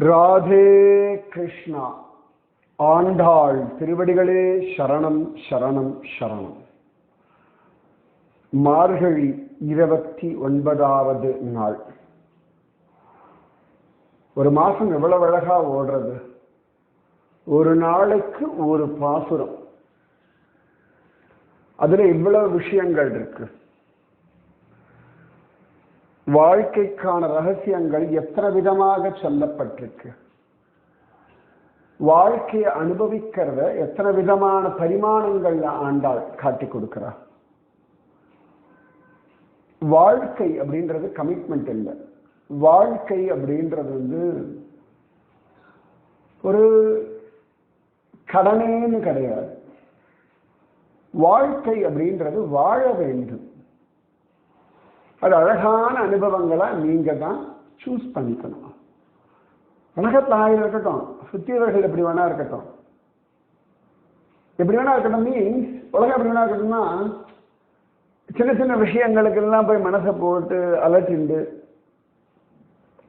ராதே கிருஷ்ணா. ஆண்டாள் திருவடிகளே சரணம் சரணம் சரணம். மார்கழி இருபத்தி ஒன்பதாவது நாள். ஒரு மாசம் எவ்வளவு அழகா ஓடுறது? ஒரு நாளைக்கு ஒரு பாசுரம். அதுல இவ்வளவு விஷயங்கள் இருக்கு. வாழ்க்கைக்கான ரகசியங்கள் எத்தனை விதமாக சொல்லப்பட்டிருக்கு? வாழ்க்கையை அனுபவிக்கிறத எத்தனை விதமான பரிமாணங்கள்ல ஆண்டாள் காட்டி கொடுக்கிறார்? வாழ்க்கை அப்படின்றது கமிட்மெண்ட் இல்லை. வாழ்க்கை அப்படின்றது வந்து ஒரு கடனேன்னு கிடையாது. வாழ்க்கை அப்படின்றது வாழ வேண்டும். அது அழகான அனுபவங்களை நீங்கள் தான் சூஸ் பண்ணிக்கணும். உலகத்தில் ஆயிரம் இருக்கட்டும் சுத்தியவர்கள் எப்படி வேணா இருக்கட்டும். எப்படி வேணா இருக்கட்டும் மீன்ஸ் உலகம் எப்படி வேணா இருக்கட்டும்னா சின்ன சின்ன விஷயங்களுக்கு எல்லாம் போய் மனசை போட்டு அலட்டிண்டு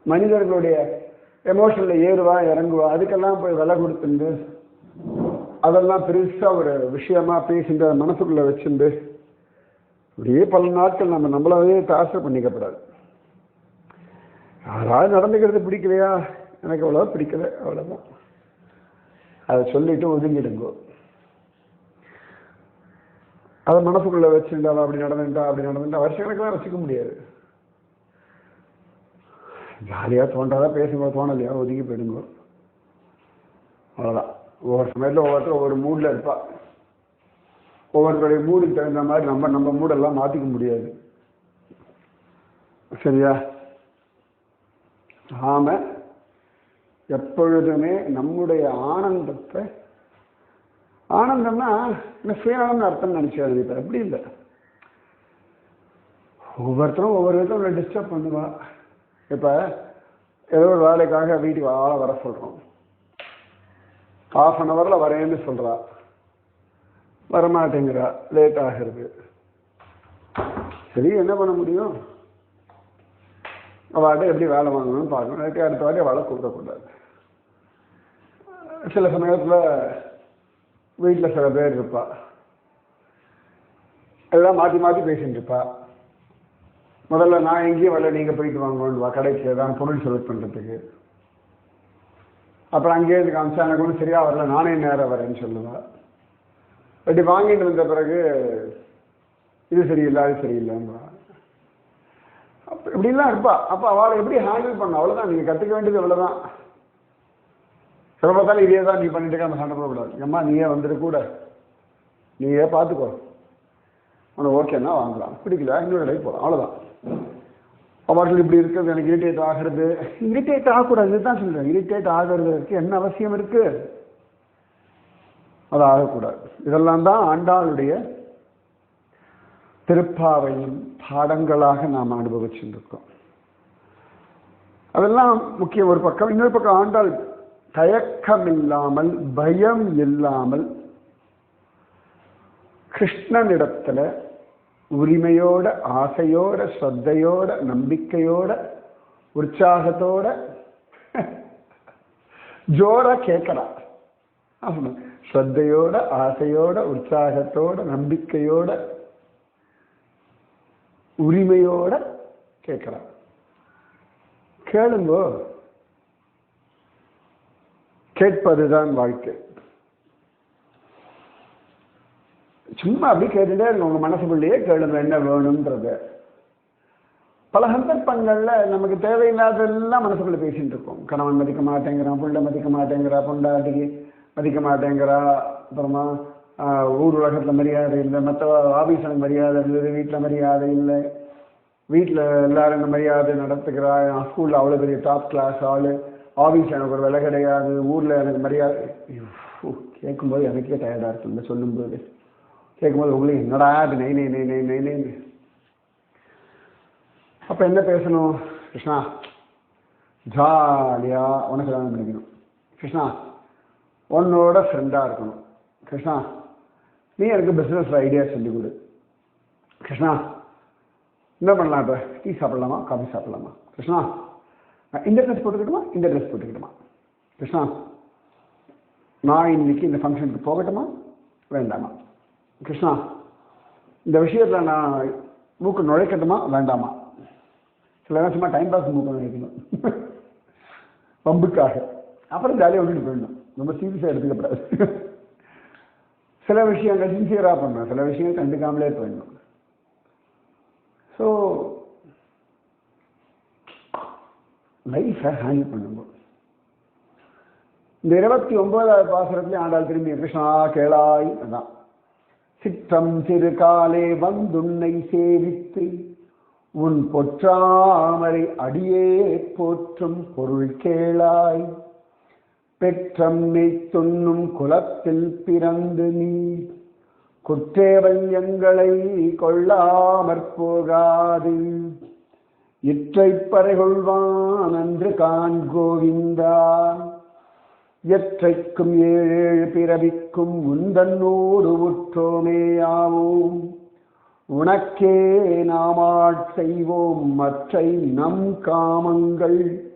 மனிதர்களுடைய எமோஷனில் ஏறுவா இறங்குவா அதுக்கெல்லாம் போய் விலை கொடுத்துண்டு அதெல்லாம் பெருசாக ஒரு விஷயமா பேசிட்டு அதை மனசுக்குள்ளே வச்சுண்டு அப்படியே பல நாட்கள் நம்ம நம்மளாவே டார்ச்சர் பண்ணிக்கப்படாது. யாராவது நடந்துக்கிறது பிடிக்கலையா? எனக்கு அவ்வளோ பிடிக்கல அவ்வளோதான் அதை சொல்லிட்டு ஒதுங்கிடுங்கோ. அதை மனசுக்குள்ளே வச்சுருந்தாலும் அப்படி நடந்துட்டா அப்படி நடந்துட்டா வருஷக்கணக்கெல்லாம் ரசிக்க முடியாது. ஜாலியாக தோன்றாதா பேசுங்க தோணலையா ஒதுங்கி போயிடுங்க. அவ்வளோதான் ஒவ்வொரு சமயத்தில் ஒவ்வொருத்தரும் ஒவ்வொரு மூடில் இருப்பாள் ஒவ்வொருத்தருடைய மூடுக்கு தகுந்த மாதிரி நம்ம நம்ம மூடெல்லாம் மாற்றிக்க முடியாது. சரியா? ஆம எப்பொழுதுமே நம்முடைய ஆனந்தத்தை ஆனந்தம்னா என்ன சுயநலம்னு அர்த்தம் நினைச்சாரு இப்போ அப்படி இல்லை. ஒவ்வொருத்தரும் ஒவ்வொரு விதத்தில் டிஸ்டர்ப் பண்ணுவா. இப்போ ஏதோ ஒரு வேலைக்காக வீட்டுக்கு ஆளை வர சொல்கிறோம் ஹாஃப் அன் ஹவரில் வரேன்னு சொல்கிறா வரமாட்டேங்கிறா. லேட் ஆகிறது. சரி என்ன பண்ண முடியும்? அவள்கிட்ட எப்படி வேலை வாங்கணும்னு பார்க்கணும். அதுக்கு அடுத்த வாட்டி அவளை கூப்பிடக்கூடாது சில சமயத்தில் வீட்டில் சில பேர் இருப்பா. எல்லாம் மாற்றி மாற்றி பேசிட்டு இருப்பா. முதல்ல நான் எங்கேயும் வரல நீங்கள் போயிட்டு வாங்கன்னு வா கடைக்கு ஏதாவது பொருள் செலக்ட் பண்ணுறதுக்கு அப்புறம் அங்கேயே காமிச்சா எனக்கு ஒன்றும் சரியாக வரல. நானே நேரம் வரேன்னு சொல்லுவேன் இப்படி வாங்கிட்டு வந்த பிறகு இது சரியில்லை அது சரியில்லைன்றா அப்போ இப்படிலாம் இருப்பா. அப்போ அவளை எப்படி ஹேண்டில் பண்ண அவ்வளோதான் நீங்கள் கற்றுக்க வேண்டியது அவ்வளோதான் சில பார்த்தாலும் இதே தான் நீ பண்ணிட்டு இருக்க நம்ம சண்டை போடக்கூடாது. அம்மா நீயே வந்துட்டு கூட. நீயே பார்த்துக்கோ. உனக்கு ஓகேன்னா வாங்கலாம். பிடிக்கல இன்னொரு இடைக்கு போகலாம் அவ்வளோதான் அவர்கள் இப்படி இருக்கிறது எனக்கு இரிட்டேட் ஆகிறது. இரிட்டேட் ஆகக்கூடாது இதுதான் சொல்கிறேன் இரிட்டேட் ஆகிறதுக்கு என்ன அவசியம் இருக்குது அது ஆகக்கூடாது. இதெல்லாம் தான் ஆண்டாளுடைய திருப்பாவையும் பாடங்களாக நாம் அனுபவிச்சுருக்கோம். அதெல்லாம் முக்கியம். ஒரு பக்கம் இன்னொரு பக்கம் ஆண்டாள் தயக்கம் இல்லாமல் பயம் இல்லாமல் கிருஷ்ணனிடத்துல உரிமையோட ஆசையோட ஸ்ரத்தையோட நம்பிக்கையோட உற்சாகத்தோட ஜோரா கேட்கிறா ஸ்ரத்தையோட ஆசையோட உற்சாகத்தோட நம்பிக்கையோட உரிமையோட கேட்கிறான் கேளுங்கோ. கேட்பதுதான் வாழ்க்கை. சும்மா அப்படி கேட்டுட்டே இருங்க உங்க மனசுக்குள்ளேயே கேளுங்க என்ன வேணும்ன்றத. பல சந்தர்ப்பங்கள்ல நமக்கு தேவையில்லாதெல்லாம் மனசுக்குள்ள பேசிட்டு இருக்கோம். கணவன் மதிக்க மாட்டேங்கிறான் புள்ள மதிக்க மாட்டேங்கிறா பொண்டாட்டிக்கு மதிக்க மாட்டேங்கிறா அப்புறமா ஊர் உலகத்தில் மரியாதை இல்லை. மற்ற ஆஃபீஸில் மரியாதை இருந்தது வீட்டில் மரியாதை இல்லை. வீட்டில் எல்லாரும் இந்த மரியாதை நடத்துக்கிறா என் ஸ்கூலில் அவ்வளோ பெரிய டாப் கிளாஸ் ஆள். ஆஃபீஸ் எனக்கு ஒரு விலை கிடையாது. ஊரில் எனக்கு மரியாதை கேட்கும்போது எனக்கே டயர்டாக இருக்கு. இந்த சொல்லும்போது. கேட்கும்போது உங்களுக்கு என்னடா அது நெய் நெய் நெய் நெய் நெய் நெய் அப்போ என்ன பேசணும்? கிருஷ்ணா ஜாலியாக உனக்கு கல்யாணம் பண்ணிக்கணும் கிருஷ்ணா உன்னோட ஃப்ரெண்டாக இருக்கணும். கிருஷ்ணா நீ எனக்கு பிஸ்னஸ் ஐடியா சொல்லிக் கொடு. கிருஷ்ணா என்ன பண்ணலாம் இப்போ? டீ சாப்பிடலாமா? காஃபி சாப்பிடலாமா? கிருஷ்ணா இந்த ட்ரெஸ் போட்டுக்கிட்டுமா? இந்த ட்ரெஸ் போட்டுக்கிட்டுமா? கிருஷ்ணா நான் இன்னைக்கு இந்த ஃபங்க்ஷனுக்கு போகட்டுமா? வேண்டாமா? கிருஷ்ணா இந்த விஷயத்தில் நான் மூக்கு நுழைக்கட்டுமா? வேண்டாமா? சில நேரம் சும்மா டைம் பாஸ் மூக்கு நுழைக்கணும். பம்புக்காக அப்புறம் ஜாலியாக விட்டுட்டு போயிடணும். ரொம்ப சீரியஸாக எடுத்துக்கப்படாது சில விஷயங்கள் சின்சியராக பண்ணணும் சில விஷயங்கள் கண்டுக்காமலே போயிடணும். ஸோ லைஃப்பை ஹேண்டில் பண்ணும்போது. இந்த இருபத்தி ஒன்பதாவது பாசுரத்துல ஆண்டாள் திரும்பி கிருஷ்ணா கேளாய் அதான். சிற்றம் சிறு காலே வந்துன்னை சேவித்து உன் பொற்றாமரை அடியே போற்றும் பொருள் கேளாய். பெற்றம் மெய்த்துண்ணும் குலத்தில் பிறந்து நீ. குற்றேவல் எங்களை கொள்ளாமற் போகாது. இற்றைப் பறைகொள்வான் அன்று கான் கோவிந்தா எற்றைக்கும் ஏழேழு பிறவிக்கும் உந்தன்னோடு உற்றோமேயாவோம் உனக்கே நாமாட் செய்வோம் மற்றை நம் காமங்கள்.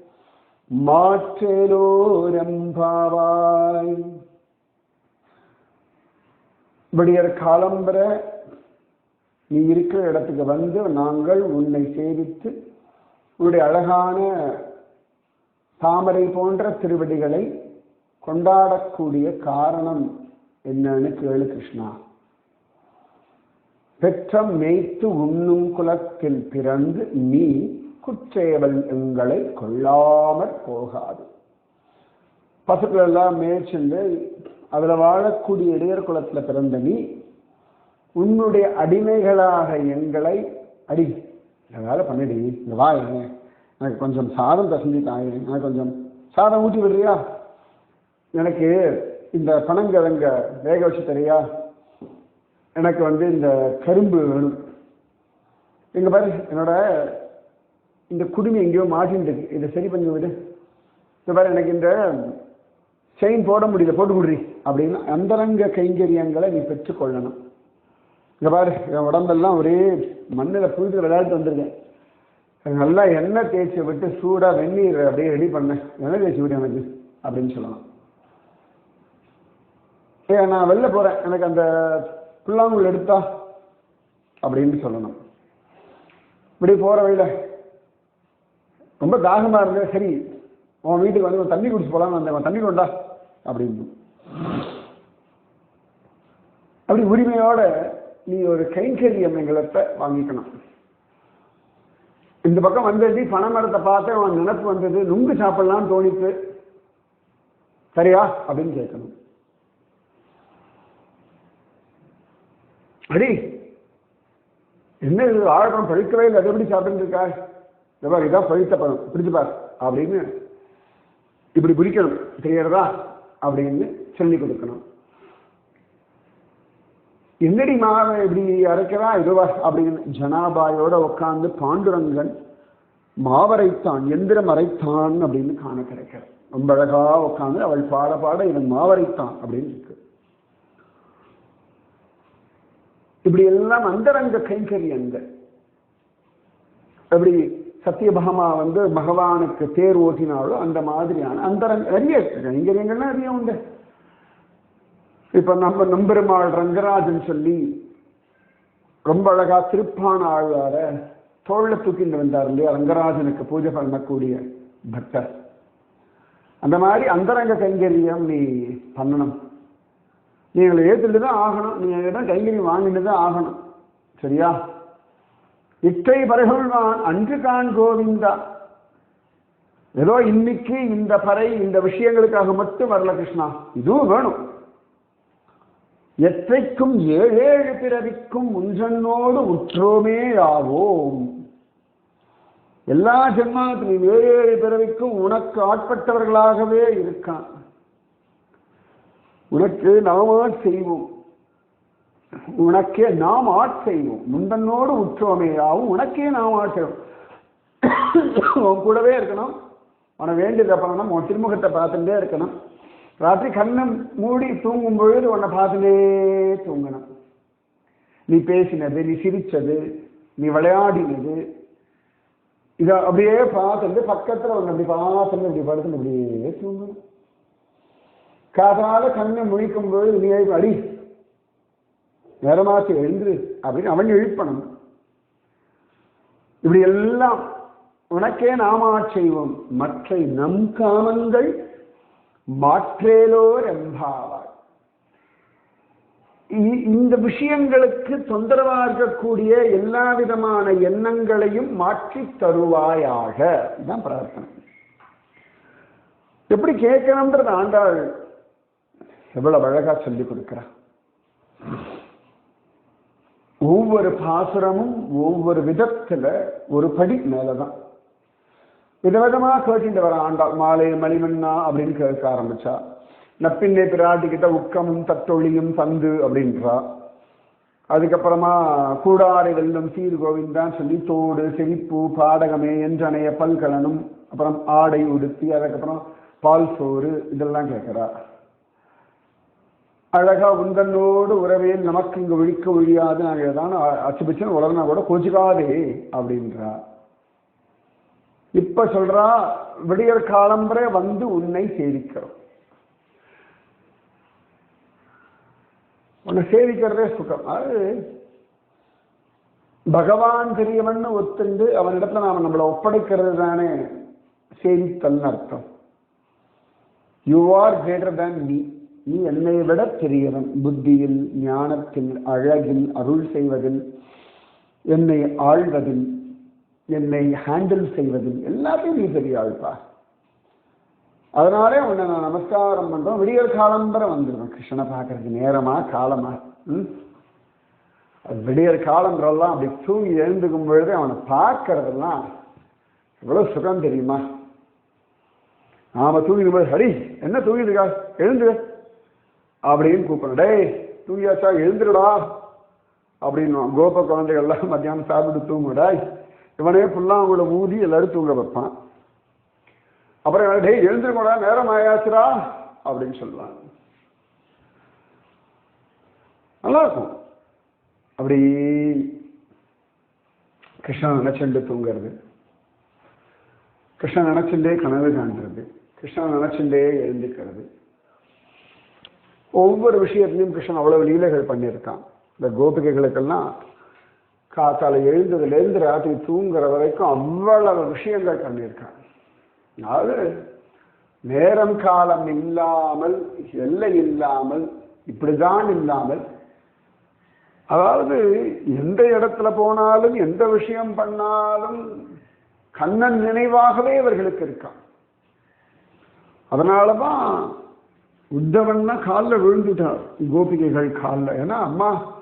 மாற்றேலோரம்பாவாய். விடியற் காலம்பர நீ இருக்கிற இடத்துக்கு வந்து நாங்கள் உன்னை சேவித்து உன்னுடைய அழகான தாமரை போன்ற திருவடிகளை கொண்டாடக்கூடிய காரணம் என்னன்னு கேளு கிருஷ்ணா. பெற்றம் மேய்த்து உண்ணும் குலத்தில் பிறந்து நீ குற்றேவல் எங்களை கொள்ளாமற் போகாது. பசுக்கள் எல்லாம் மேய்ச்சென்று அதில் வாழக்கூடிய இடையர் குளத்தில் பிறந்த நீ உன்னுடைய அடிமைகளாக எங்களை அடி. வேலை பண்ணிடி. இந்த வா எனக்கு கொஞ்சம் சாதம் தசந்தி தாயே. எனக்கு கொஞ்சம் சாதம் ஊட்டி விடுறியா? எனக்கு இந்த பனங்கிழங்க வேக வச்சு தரியா? எனக்கு வந்து இந்த கரும்பு வேணும். எங்கள் பாரு என்னோட இந்த குடுமி எங்கேயோ மாட்டின்னு இருக்கு. இதை சரி பண்ணி விடு. இந்த பாரு எனக்கு இந்த செயின் போட முடியல போட்டு விடுறி அப்படின்னு அந்தரங்க கைங்கரியங்களை நீ பெற்றுக்கொள்ளணும் இங்கே பாரு என் உடம்பெல்லாம் ஒரே மண்ணில் புழுத்து விளையாட்டு வந்திருக்கேன். நல்லா எண்ணெய் தேய்ச்சி விட்டு சூடாக வெந்நீர் அப்படியே ரெடி பண்ணேன் எண்ணெய் தேய்ச்சி விடு எனக்கு அப்படின்னு சொல்லலாம் ஏ நான் வெளில போகிறேன் எனக்கு அந்த புல்லாங்குழல் எடுத்தா அப்படின்னு சொல்லணும். இப்படி போகிற வழியில ரொம்ப தாகமாக இருந்தது சரி உன் வீட்டுக்கு வந்து தண்ணி குடிச்சு போகலான்னு வந்தேன். தண்ணி கொண்டா அப்படின்னு அப்படி உரிமையோட நீ ஒரு கைங்கரியம் எங்களத்தை வாங்கிக்கணும். இந்த பக்கம் வந்தது பனைமரத்தை பார்த்து அவன் நினப்பு வந்தது நுங்கு சாப்பிடலாம்னு தோணித்து சரியா? அப்படின்னு கேட்கணும். அடி என்ன இது? வாழைப்பழம் பழுக்கவே இல்லை. அது எப்படி சாப்பிட்டு இருக்கா? இந்த மாதிரி இதான் பழுத்த பழம் பிரிச்சுப்பார் அப்படின்னு இப்படி பிடிக்கணும் தெரியறதா அப்படின்னு சொல்லி கொடுக்கணும். என்னடி மாவை இப்படி அரைக்கிறா? இதுவா அப்படின்னு ஜனாபாயோட உட்காந்து பாண்டுரங்கன் மாவரைத்தான் எந்திரம் அரைத்தான் அப்படின்னு காண கிடைக்கிறார் ரொம்ப அழகா உட்காந்து அவள் பாட பாட இவன் மாவரைத்தான் அப்படின்னு இருக்கு. இப்படி எல்லாம் அந்தரங்க கைங்கரியங்கள் அப்படி சத்தியபாமா வந்து பகவானுக்கு தேர் ஓட்டினாலோ அந்த மாதிரியான அந்தரங்க நிறைய கைங்கரியங்கள்லாம் நிறைய உண்டு. இப்போ நம்ம நம்பெருமாள் ரங்கராஜன் சொல்லி ரொம்ப அழகா திருப்பான ஆழ்வார தோல்ல தூக்கிட்டு வந்தார் இல்லையா ரங்கராஜனுக்கு பூஜை பண்ணக்கூடிய பக்தர். அந்த மாதிரி அந்தரங்க கைங்கரியம் நீ பண்ணணும். நீங்கள் ஏற்றுட்டு தான் ஆகணும். நீங்கள் தான் கைங்கரியம் வாங்கிட்டு தான் ஆகணும். சரியா? இத்தை பறைகொள்வான் அன்று கான் கோவிந்தா. ஏதோ இன்னைக்கு இந்த பறை இந்த விஷயங்களுக்காக மட்டும் வரல கிருஷ்ணா. இதுவும் வேணும். எத்தைக்கும் ஏழேழு பிறவிக்கும் உன்றனோடு உற்றோமே ஆவோம் எல்லா ஜென்மத்திலும் ஏழேழு ஏழு பிறவிக்கும் உனக்கு ஆட்பட்டவர்களாகவே இருக்கான். உனக்கு நாம செய்வோம். உனக்கே நாம் ஆட் செய்வோம் முந்தனோடு ஆகும் உனக்கே நாம் ஆட் செய்வோம் உன் கூடவே இருக்கணும். உன வேண்டியதை பண்ணணும். உன் திருமுகத்தை பார்த்துட்டே இருக்கணும். ராத்திரி கண்ணை மூடி தூங்கும் பொழுது உன்னை பார்த்துட்டே தூங்கணும். நீ பேசினது நீ சிரிச்சது நீ விளையாடினது இதை அப்படியே பார்த்துட்டு பக்கத்தில் ஒன்று அப்படி பார்த்துட்டு இப்படி படுத்துட்டு அப்படியே தூங்கணும். காதால கண்ணை முழிக்கும் போது நீ அடி நேரமாச்சு எழுந்து அப்படின்னு அவன் எழுப்பணும். இப்படி எல்லாம் உனக்கே நாமா செய்வோம். மற்ற நம் காமங்கள் மாற்றேலோர் எம்பாவார் இ- இந்த விஷயங்களுக்கு தொந்தரவா இருக்கக்கூடிய எல்லா விதமான எண்ணங்களையும் மாற்றி தருவாயாக. இதுதான் பிரார்த்தனை. எப்படி கேட்கணும்ன்றது ஆண்டாள் எவ்வளவு அழகா சொல்லிக் கொடுக்கிறார் ஒவ்வொரு பாசுரமும் ஒவ்வொரு விதத்துல ஒரு படி மேலதான். விதவிதமா கேட்டுட்டு வர ஆண்டாள் மாலை மணிமண்ணா அப்படின்னு கேட்க ஆரம்பிச்சா. நப்பின்னை பிராட்டி கிட்ட உக்கமும் தத்தொழியும் தந்து அப்படின்றா. அதுக்கப்புறமா கூடாரை வெல்லும் சீர் கோவிந்தான் சொல்லி தோடு செழிப்பு பாடகமே என்றனைய பல்கலனும் அப்புறம் ஆடை உடுத்தி அதுக்கப்புறம் பால் சோறு இதெல்லாம் கேட்கிறா. அழகா உந்தன்னோடு உறவையில் நமக்கு இங்கு விழிக்க ஒழியாது நாங்கள் ஏதாவது அச்சுபிச்சுன்னு உலகனா கூட கொஞ்சிக்காதே அப்படின்றா. இப்ப சொல்றா விடியற் காலம்பரை வந்து உன்னை சேவிக்கிறோம். உன்னை சேவிக்கிறதே சுகம். அது பகவான் பெரியவன் ஒத்துண்டு அவனிடத்துல நாம நம்மளை ஒப்படைக்கிறது தானே சேவித்தல்னு அர்த்தம். You are greater than me நீ என்னை விட பெரியவன். புத்தியில் ஞானத்தில் அழகில் அருள் செய்வதில் என்னை ஆழ்வதில் என்னை ஹேண்டில் செய்வதில் எல்லாத்தையும் நீ பெரிய ஆள்பா. அதனாலே உன்னை நான் நமஸ்காரம் பண்றோம். விடியற் காலம்பரை வந்துடுவேன் கிருஷ்ணனை பார்க்கறதுக்கு நேரமா காலமா? ம்? விடியற் காலம்பரெல்லாம் அப்படி தூங்கி எழுந்துக்கும் பொழுது அவனை பார்க்கறதெல்லாம் எவ்வளோ சுகம் தெரியுமா? நாம தூங்கிடும் போது ஹரி என்ன தூங்கிருக்கா எழுந்து. அப்படின்னு கூப்பிடணும். டேய் தூங்கியாச்சா? எழுந்துடுடா அப்படின்னு கோப குழந்தைகள்லாம் மத்தியானம் சாப்பிட்டு தூங்குடா இவனே ஃபுல்லாக அவங்கள ஊதி எல்லாரும் தூங்க வைப்பான். அப்புறம் டேய் எழுந்துருக்கோடா நேரம் ஆயாச்சுடா. அப்படின்னு சொல்லுவாங்க. நல்லா இருக்கும் அப்படி கிருஷ்ணன் நினைச்சுண்டு தூங்குறது. கிருஷ்ணன் நினைச்சுட்டே கனவு காண்றது. கிருஷ்ணன் நினைச்சுட்டே எழுந்துக்கிறது ஒவ்வொரு விஷயத்திலையும் கிருஷ்ணன் அவ்வளவு லீலைகள் பண்ணியிருக்கான். இந்த கோபிகைகளுக்கெல்லாம் காத்தால எழுந்ததுலேருந்து ராத்திரி தூங்குற வரைக்கும் அவ்வளவு விஷயங்கள் பண்ணியிருக்கான். அதாவது நேரம் காலம் இல்லாமல் எல்லை இல்லாமல் இப்படிதான் இல்லாமல் அதாவது எந்த இடத்துல போனாலும் எந்த விஷயம் பண்ணாலும் கண்ணன் நினைவாகவே இவர்களுக்கு இருக்கான். அதனாலதான் உத்தவன்னா காலில் விழுந்துட்டார் கோபிகைகள் காலில். ஏன்னா அம்மா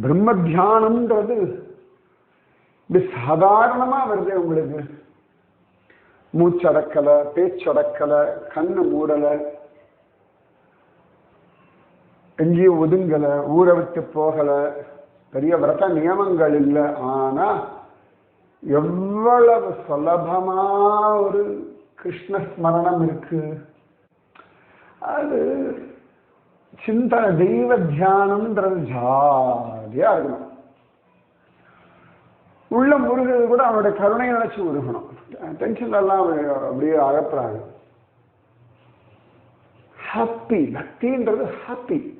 பிரம்ம தியானம்ன்றது இப்படி சாதாரணமா வருது உங்களுக்கு. மூச்சடக்கலை பேச்சடக்கலை கண்ணு மூடலை எங்கேயும் ஒதுங்கலை ஊரை விட்டு போகலை பெரிய விரத நியமங்கள் இல்லை. ஆனா எவ்வளவு சுலபமா ஒரு கிருஷ்ண ஸ்மரணம் இருக்கு. அது சிந்தனை தெய்வ தியானம்ன்றது ஜாலியா இருக்கணும். உள்ள முருகிறது கூட அவனுடைய கருணையை நினைச்சு உருகணும் டென்ஷன் எல்லாம் அப்படியே அகப்புறாங்க ஹாப்பி பக்தின்றது ஹாப்பி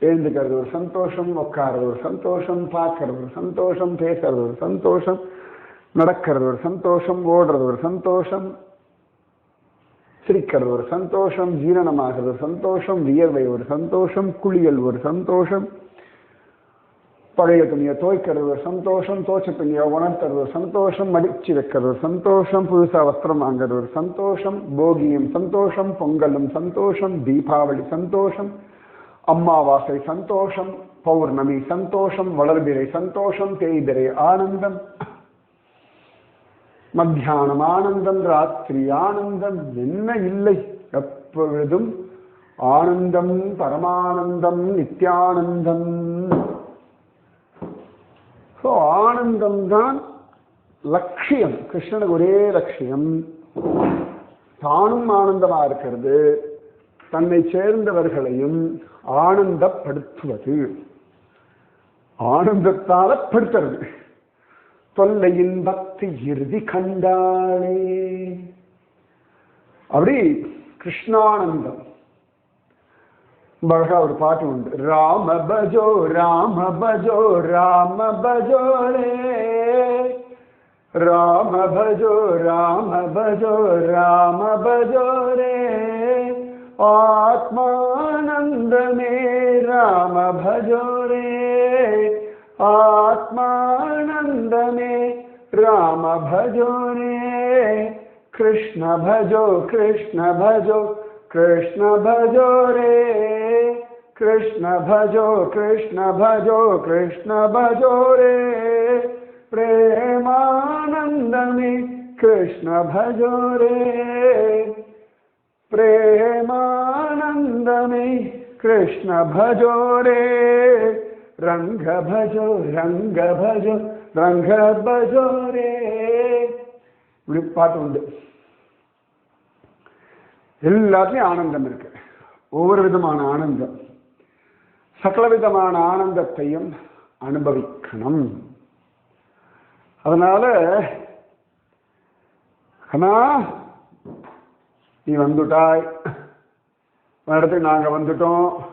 எழுந்துக்கிறது ஒரு சந்தோஷம் உட்கார்றது ஒரு சந்தோஷம் பார்க்கறது ஒரு சந்தோஷம் பேசுறது ஒரு சந்தோஷம் நடக்கிறது ஒரு சந்தோஷம் ஓடுறது ஒரு சந்தோஷம். சிரிக்கிறது. ஒரு சந்தோஷம் ஜீரணமாகிறது. சந்தோஷம் வியர்வை. ஒரு சந்தோஷம் குளியல். ஒரு சந்தோஷம் பழைய துணியை துவைக்கிறது. ஒரு சந்தோஷம் தோச்ச துணியை உணர்த்துறது. ஒரு சந்தோஷம் மடிச்சு வைக்கிறது. ஒரு சந்தோஷம் புதுசா வஸ்திரம் வாங்குறது. ஒரு சந்தோஷம் போகியும். சந்தோஷம் பொங்கலும். சந்தோஷம் தீபாவளி. சந்தோஷம் அம்மாவாசை. சந்தோஷம் பௌர்ணமி. சந்தோஷம் வளர்பிறை. சந்தோஷம் தேய்பிறை. ஆனந்தம். மத்தியானம் ஆனந்தம் ராத்திரி ஆனந்தம் என்ன இல்லை? எப்பொழுதும் ஆனந்தம் பரமானந்தம் நித்யானந்தம். ஸோ ஆனந்தம் தான் லட்சியம். கிருஷ்ணனுக்கு ஒரே லட்சியம். தானும் ஆனந்தமா இருக்கிறது. தன்னை சேர்ந்தவர்களையும் ஆனந்தப்படுத்துவது. ஆனந்தத்தால படுத்துறது தொல்லையின் பக்தி இறுதி கண்டாளே அப்படி கிருஷ்ணானந்தம். அழகா ஒரு பாட்டு உண்டு. ராம பஜோ ராம பஜோ ராம பஜோ ராம பஜோ ராம பஜோ ராம பஜோ ஆத்மானந்தமே ராம பஜோ ஆத்மான नंदने राम भजो रे कृष्ण भजो कृष्ण भजो कृष्ण भजो रे। कृष्ण भजो कृष्ण भजो कृष्ण भजो रे। प्रेमानंद में कृष्ण भजो रे। प्रेमानंद में कृष्ण भजो रे। रंग भजो रंग भजो ரங்க பஜோரே. இப்படி பாட்டு உண்டு. எல்லாத்துலேயும் ஆனந்தம் இருக்கு. ஒவ்வொரு விதமான ஆனந்தம். சகல விதமான ஆனந்தத்தையும் அனுபவிக்கணும். அதனால அண்ணா நீ வந்துட்டாய். இடத்துக்கு நாங்கள் வந்துட்டோம்.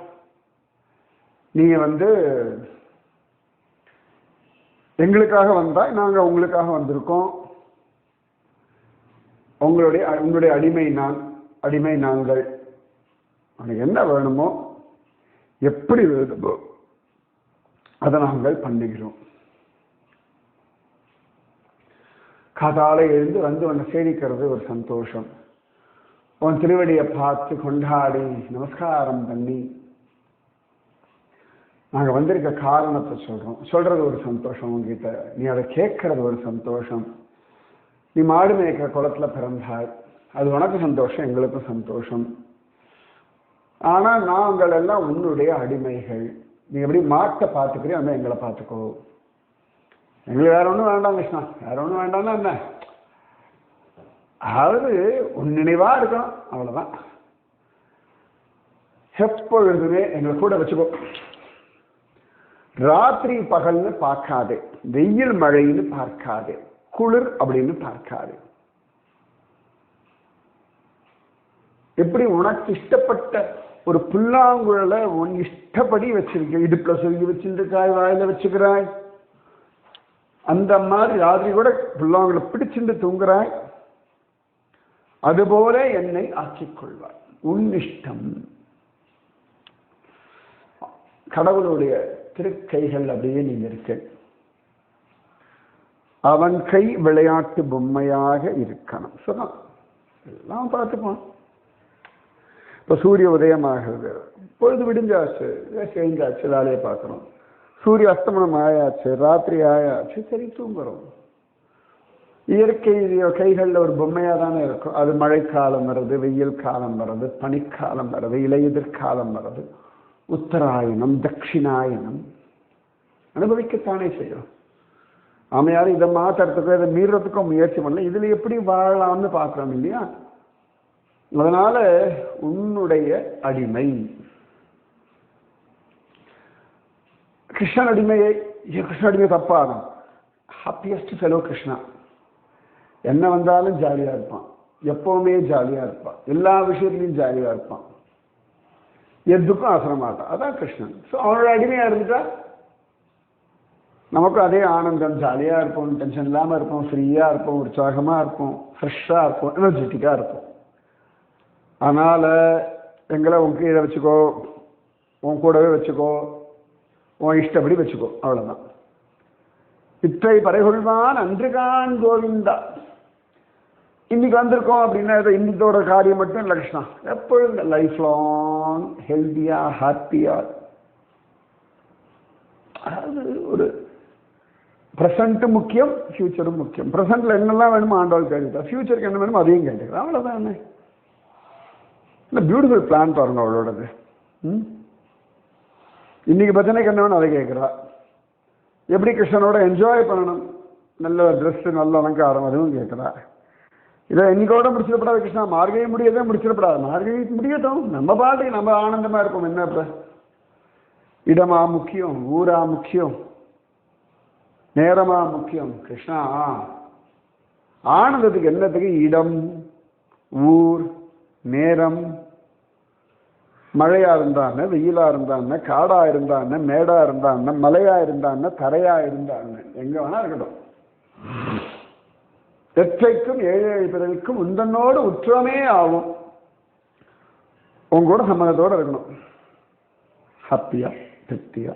நீங்கள் வந்து எங்களுக்காக வந்தால் நாங்கள் உங்களுக்காக வந்திருக்கோம். உங்களுடைய உங்களுடைய அடிமை நான் அடிமை நாங்கள். உனக்கு என்ன வேணுமோ எப்படி வேணுமோ அதை நாங்கள் பண்ணுகிறோம். காதால எழுந்து வந்து உன்னை சேவிக்கிறது ஒரு சந்தோஷம். உன் திருவடியை பார்த்து கொண்டாடி நமஸ்காரம் பண்ணி நாங்கள் வந்திருக்க காரணத்தை சொல்கிறோம் சொல்கிறது ஒரு சந்தோஷம் உங்ககிட்ட. நீ அதை கேட்கறது ஒரு சந்தோஷம். நீ மாடு மேய்க்கிற குளத்துல பிறந்தாய். அது உனக்கு சந்தோஷம் எங்களுக்கும் சந்தோஷம். ஆனால் நாங்கள் எல்லாம் உன்னுடைய அடிமைகள். நீ எப்படி மாட்டை பார்த்துக்கிறியோ அந்த எங்களை பார்த்துக்கோ. எங்களுக்கு வேற ஒன்றும் வேண்டாம் கிருஷ்ணா. வேற ஒன்றும் வேண்டாம்னா என்ன? அதாவது உன் நினைவாக இருக்கணும். அவ்வளோதான் எப்பொழுதுமே எங்களை கூட வச்சுக்கோ. ராத்திரி பகல்னு பார்க்காது. வெயில் மழைன்னு பார்க்காது. குளிர் அப்படின்னு பார்க்காது. எப்படி உனக்கு இஷ்டப்பட்ட ஒரு புல்லாங்குழலை உன் இஷ்டப்படி வச்சிருக்க இடுப்புல சொல்லி வச்சிருக்காய் வாயில வச்சுக்கிறாய். அந்த மாதிரி ராத்திரி கூட புல்லாங்குழ பிடிச்சிட்டு தூங்குறாய். அதுபோல என்னை ஆக்கிக் கொள்வாய். உன் இஷ்டம். கடவுளுடைய திருக்கைகள் அப்படியே நீங்க இருக்க. அவன் கை விளையாட்டு பொம்மையாக இருக்கணும். சொன்னான். எல்லாம் பார்த்துப்பான் இப்ப சூரிய உதயமாகிறது. பொழுது விடிஞ்சாச்சு. செஞ்சாச்சு. வேலையை பார்க்குறோம் சூரிய அஸ்தமனம் ஆயாச்சு. ராத்திரி ஆயாச்சு. சரி தூங்குறோம். இயற்கை கைகளில் ஒரு பொம்மையாக தானே இருக்கும். அது மழைக்காலம் வருது வெயில் காலம் வருது பனிக்காலம் வருது இலையுதிர்காலம் வருது. உத்தராயணம் தட்சிணாயணம். அனுபவிக்கத்தானே செய்யும் ஆமையாரும் இதை மாத்துறதுக்கோ இதை மீறதுக்கோ முயற்சி பண்ணல. இதுல எப்படி வாழலாம்னு பார்க்குறோம் இல்லையா? அதனால உன்னுடைய அடிமை. கிருஷ்ணன் அடிமையை கிருஷ்ண அடிமை தப்பாகும். Happiest fellow Krishna. என்ன வந்தாலும் ஜாலியா இருப்பான். எப்பவுமே ஜாலியா இருப்பான். எல்லா விஷயத்துலையும் ஜாலியா இருப்பான். எதுக்கும் அசரமாட்டான் அதான் கிருஷ்ணன். ஸோ அவனோட அடிமையாக இருந்துட்டா? நமக்கும் அதே ஆனந்தம். ஜாலியாக இருப்போம் டென்ஷன் இல்லாமல் இருப்போம் ஃப்ரீயாக இருப்போம் உற்சாகமாக இருப்போம் ஃப்ரெஷ்ஷாக இருப்போம் எனர்ஜெட்டிக்காக இருப்போம். அதனால் எங்களை உன் கீழே வச்சுக்கோ உன் கூடவே வச்சுக்கோ உன் இஷ்டப்படி வச்சுக்கோ. அவ்வளோதான் இத்தை பறைகொள்வான் அன்றுகான் கோவிந்தா இன்னைக்கு வந்திருக்கோம் அப்படின்னா இது காரியம் மட்டும் இல்லை கிருஷ்ணா. எப்பொழுதும் லைஃப் லாங் ஹெல்த்தியா ஹாப்பியா அதாவது ஒரு ப்ரெசண்ட்டு முக்கியம் ஃபியூச்சரும் முக்கியம். ப்ரெசண்ட்டில் என்னெல்லாம் வேணுமோ ஆண்டவள் கேட்டுட்டா ஃபியூச்சருக்கு என்ன வேணுமோ அதையும் கேட்டுக்கிறேன் அவ்வளோதான் என்ன? இல்லை பியூட்டிஃபுல் பிளான் பாருங்க அவளோடது. ம்? இன்னைக்கு பஜனைக்கு என்ன வேணும் அதை கேட்குறா. எப்படி கிருஷ்ணனோட என்ஜாய் பண்ணணும்? நல்ல ட்ரெஸ்ஸு நல்ல அலங்காரம் அதுவும் கேட்குறா. இதை இன்னைக்கோட முடிச்சிடப்படாது கிருஷ்ணா. மார்கழி முடியதே முடிச்சிடப்படாது. மார்கழி முடியட்டும். நம்ம பாட்டுக்கு நம்ம ஆனந்தமா இருப்போம் என்ன இப்ப? இடமா முக்கியம் ஊரா முக்கியம் நேரமா முக்கியம். கிருஷ்ணா ஆனந்தத்துக்கு என்னத்துக்கு இடம் ஊர் நேரம்? மழையா இருந்தான்னு வெயிலா இருந்தான்னு காடா இருந்தான்னு மேடா இருந்தான்னு மலையா இருந்தான்னு தரையா இருந்தான்னு எங்க வேணா இருக்கட்டும். எற்றைக்கும் ஏழு ஏழு பிறவிக்கும் உந்தன்னோடு உற்றமே ஆகும். உங்களோட சம்மதத்தோட இருக்கணும். ஹாப்பியா திருப்தியா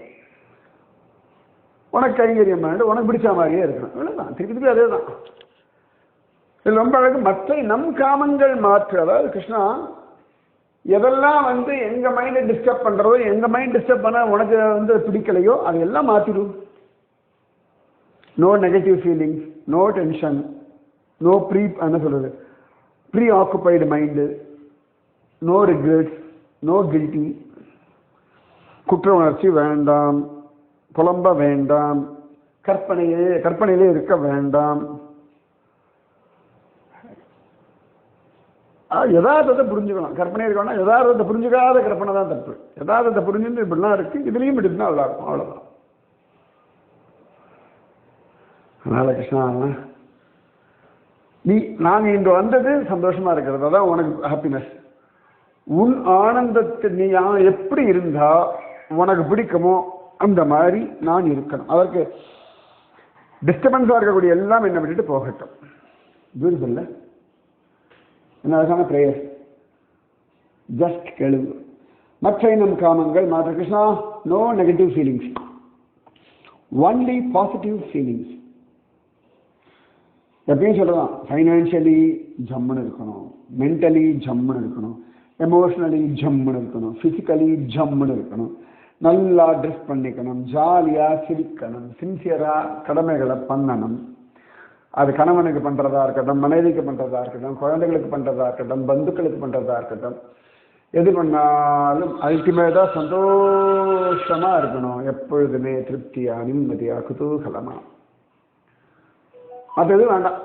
உனக்கு கைங்கரியம் பண்ணிட்டு உனக்கு பிடிச்ச மாதிரியே இருக்கணும். இவ்வளவுதான் திருப்பி திருப்பி அதே தான் இது ரொம்ப அழகு. மற்ற நம் காமங்கள் மாற்று. அதாவது கிருஷ்ணா எதெல்லாம் வந்து எங்க மைண்டை டிஸ்டர்ப் பண்றதோ எங்க மைண்ட் டிஸ்டர்ப் பண்ண உனக்கு வந்து பிடிக்கலையோ அதையெல்லாம் மாத்திடும் no negative feelings no tension no free என்ன சொல்கிறது free occupied mind no regrets no guilty குற்ற உணர்ச்சி வேண்டாம் புலம்ப வேண்டாம் கற்பனையே கற்பனையிலே இருக்க வேண்டாம். யதார்த்தத்தை புரிஞ்சுக்கணும். கற்பனை இருக்கணும் யதார்த்தத்தை புரிஞ்சுக்காத கற்பனை தான் தப்பு. யதார்த்தத்தை புரிஞ்சுட்டு இப்படிலாம் இருக்கு இதுலேயும் இப்படி இருந்தால் நல்லா இருக்கும். அவ்வளோதான் அதனால கிருஷ்ணா நீ நான் இன்று வந்தது சந்தோஷமா இருக்கிறது. அதான் உனக்கு ஹாப்பினஸ் உன் ஆனந்தத்தை நீ எப்படி இருந்தா உனக்கு பிடிக்குமோ அந்த மாதிரி நான் இருக்கணும். அதற்கு டிஸ்டர்பன்ஸாக இருக்கக்கூடிய எல்லாம் என்ன விட்டுட்டு போகட்டும். பியூட்டிஃபுல்ல என்ன அழகான ப்ரேயர் ஜஸ்ட் கெழுவு மற்ற இனம் காமங்கள் மாற்ற Krishna no negative feelings only positive feelings எப்பயும் சொல்லலாம். ஃபைனான்ஷியலி ஜம்முன்னு இருக்கணும். மென்டலி ஜம்முன்னு இருக்கணும். எமோஷ்னலி ஜம்முன்னு இருக்கணும். ஃபிசிக்கலி ஜம்முன்னு இருக்கணும். நல்லா ட்ரெஸ் பண்ணிக்கணும். ஜாலியாக சிரிக்கணும். சின்சியராக கடமைகளை பண்ணணும். அது கணவனுக்கு பண்ணுறதா இருக்கட்டும் மனைவிக்கு பண்ணுறதா இருக்கட்டும் குழந்தைகளுக்கு பண்ணுறதா இருக்கட்டும் பந்துக்களுக்கு பண்ணுறதா இருக்கட்டும். எது பண்ணாலும் அல்டிமேட்டாக சந்தோஷமாக இருக்கணும். எப்பொழுதுமே திருப்தியாக நிம்மதியாக குதூகலமாக மற்ற எதுவும் வேண்டாம்.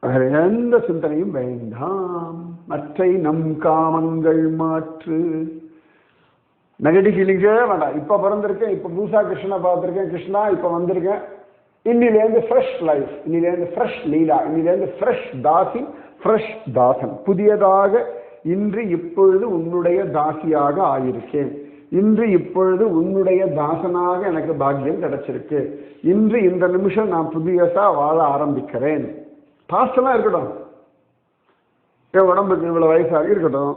வேற எந்த சிந்தனையும் வேண்டாம். மற்றை நம் காமங்கள் மாற்று. நெகட்டிவ் ஃபீலிங்ஸே வேண்டாம். இப்போ பிறந்திருக்கேன் இப்போ புதுசா கிருஷ்ணனை பார்த்துருக்கேன் கிருஷ்ணா இப்போ வந்திருக்கேன். இன்னிலேருந்து ஃப்ரெஷ் லைஃப் இன்னிலேருந்து ஃப்ரெஷ் லீலா இன்னிலேருந்து ஃப்ரெஷ் தாசி ஃப்ரெஷ் தாசன். புதியதாக இன்று இப்பொழுது உன்னுடைய தாசியாக ஆயிருக்கேன். இன்று இப்பொழுது உன்னுடைய தாசனாக எனக்கு பாக்கியம் கிடைச்சிருக்கு. இன்று இந்த நிமிஷம் நான் புதியசா வாழ ஆரம்பிக்கிறேன். பாஸ்டெல்லாம் இருக்கட்டும். என் உடம்புக்கு இவ்வளோ வயசாக இருக்கட்டும்.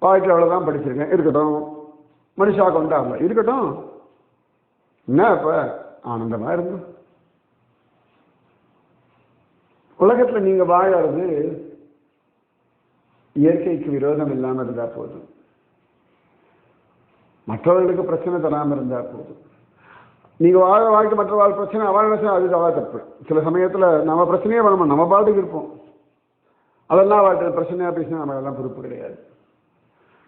வாழ்க்கை அவ்வளோதான் படிச்சிருக்கேன். இருக்கட்டும். மனுஷா கொண்டாடல. இருக்கட்டும். என்ன இப்போ? ஆனந்தமாக இருந்தோம் உலகத்தில் நீங்கள் வாழறது இயற்கைக்கு விரோதம் இல்லாமல் இருந்தால் போதும். மற்றவர்களுக்கு பிரச்சனை தராமல் இருந்தால் போதும். நீங்கள் வாழ வாழ்க்கை மற்ற வாழ் பிரச்சனை அவள் அது அவள் தப்பு. சில சமயத்தில் நம்ம பிரச்சனையே வேணுமா நம்ம பாட்டுக்கு இருப்போம். அதெல்லாம் வாழ்க்கை பிரச்சனையாக பேசினா நம்ம அதெல்லாம் பொறுப்பு கிடையாது.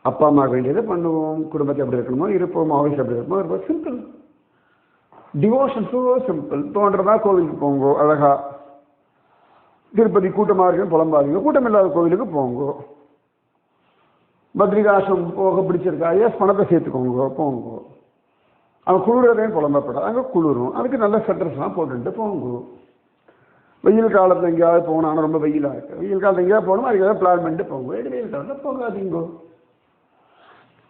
அப்பா அம்மா வேண்டியதை பண்ணுவோம். குடும்பத்தை எப்படி இருக்கணுமோ இருப்போம். ஆஃபீஸ் எப்படி இருக்கணுமோ இருப்போம். சிம்பிள் டிவோஷன் ஸோ சிம்பிள் தோன்றதா கோவிலுக்கு போங்கோ அழகா. திருப்பதி கூட்டமாக இருக்குன்னு புலம்பாதீங்க. கூட்டம் இல்லாத கோவிலுக்கு போங்கோ. பத்ரிகாசம் போக பிடிச்சிருக்கா? எஸ் பணத்தை சேர்த்துக்கோங்க போங்க. அவன் குளிரதையும் புலம்பப்படாது. அங்கே குளிரும். அதுக்கு நல்ல ஸ்வெட்டர்ஸ்லாம் போட்டுட்டு போங்க. வெயில் காலத்தில் எங்கேயாவது போகணும். ஆனால் ரொம்ப வெயிலாக இருக்குது வெயில் காலத்தில் எங்கேயாவது போகணும்? அதுக்கு ஏதாவது பிளான் பண்ணிட்டு போங்க. வெயில் வெயில் காலத்தில் போகாதீங்கோ.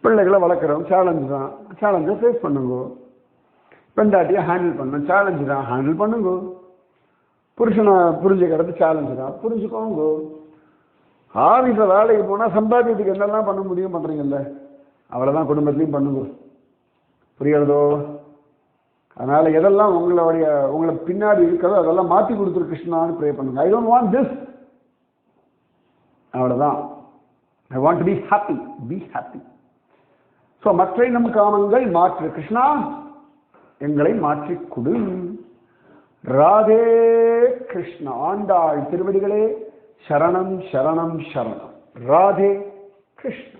பிள்ளைகளை வளர்க்குறோம் சேலஞ்சு தான். சேலஞ்சை ஃபேஸ் பண்ணுங்க. பெண்டாட்டியை ஹேண்டில் பண்ணணும் சேலஞ்சு தான். ஹேண்டில் பண்ணுங்க. புருஷனை புரிஞ்சுக்கிறது சேலஞ்சு தான். புரிஞ்சுக்கோங்க. ஆஃபீஸில் வேலைக்கு போனால் சம்பாத்தியத்துக்கு என்னெல்லாம் பண்ண முடியும் பண்ணுறீங்கல்ல அவ்வளோதான் குடும்பத்துலேயும் பண்ணுங்க. புரியுறதோ அதனால் எதெல்லாம் உங்களுடைய உங்களை பின்னாடி இருக்கிறதோ அதெல்லாம் மாற்றி கொடுத்துரு கிருஷ்ணான்னு ப்ரே பண்ணுங்க. ஐ டோன்ட் வாண்ட் திஸ் அவ்வளோதான் I want to be happy be happy so மற்ற நம் காமங்கள் மாற்று. கிருஷ்ணா எங்களை மாற்றி கொடு. ராதே கிருஷ்ணா. ஆண்டாள் திருவடிகளே. சரணம் சரணம் சரணம் ராதே கிருஷ்ணா